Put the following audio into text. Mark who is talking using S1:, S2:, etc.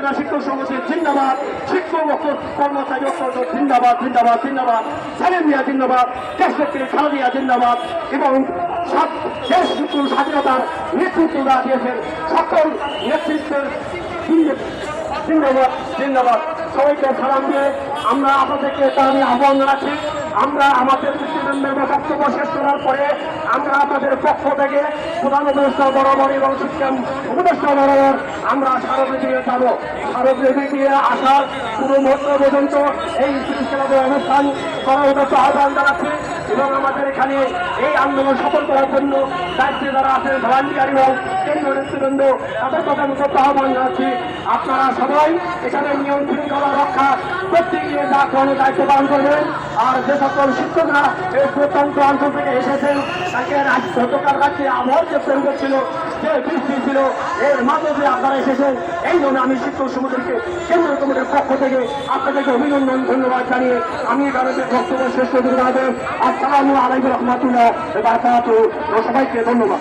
S1: উপজেলা শিক্ষক সমিতি, জিন্দাবাদ। শিক্ষক কর্মচারী ঐক্য জিন্দাবাদ জিন্দাবাদ জিন্দাবাদ। সালেম মিয়া, জিন্দাবাদ। দেশনেত্রী খালেদিয়া জিন্দাবাদ। এবং দেশ স্বাধীনতার নেতৃত্ব দেওয়া সকল নেতৃত্বের জিন্দাবাদ জিন্দাবাদ। সবাইকে সালাম দিয়ে আমরা আপনাদেরকে তাহলে আহ্বান রাখি আমরা আমাদের নেতৃবৃন্দের বক্তব্য শেষ করার পরে আমরা আপনাদের পক্ষ থেকে প্রধান উপদেষ্টা বরাবর এবং সিস্টেম উপদেষ্টা বরাবর আমরা স্মারকলিপিতে যাব দিয়ে আসার পুরো মুহূর্ত পর্যন্ত এই শৃঙ্খলাতে অনুষ্ঠান উদ্দেশ্য আহ্বান জানাচ্ছি এবং আমাদের এখানে এই আন্দোলন সফল করার জন্য দায়িত্বে যারা আছেন, ভলান্টিয়ার এবং কেন্দ্রীয় নেতৃবৃন্দ, তাদের কথা মতো আহ্বান জানাচ্ছি। আপনারা সবাই এখানে নিয়ম শৃঙ্খলা রক্ষা করতে গিয়ে যা কোনো দায়িত্ব পালন করবেন। আর যে সকল শিক্ষকরা এই প্রত্যন্ত অঞ্চল থেকে এসেছেন, তাকে গতকাল রাজ্যে আবহাওয়ার যে প্রেম ছিল যে বৃষ্টি ছিল, এর মাধ্যমে আপনারা এসেছেন, এই জন্য আমি শিক্ষক সমুদ্রকে কেন্দ্র কমিটির পক্ষ থেকে আপনাদেরকে অভিনন্দন, ধন্যবাদ জানিয়ে আমি ভারতের বক্তব্য শেষ করে দেবেন আসসালামু আলাইকুম রহমতুল্লাহ বারকাতুহু। সবাইকে ধন্যবাদ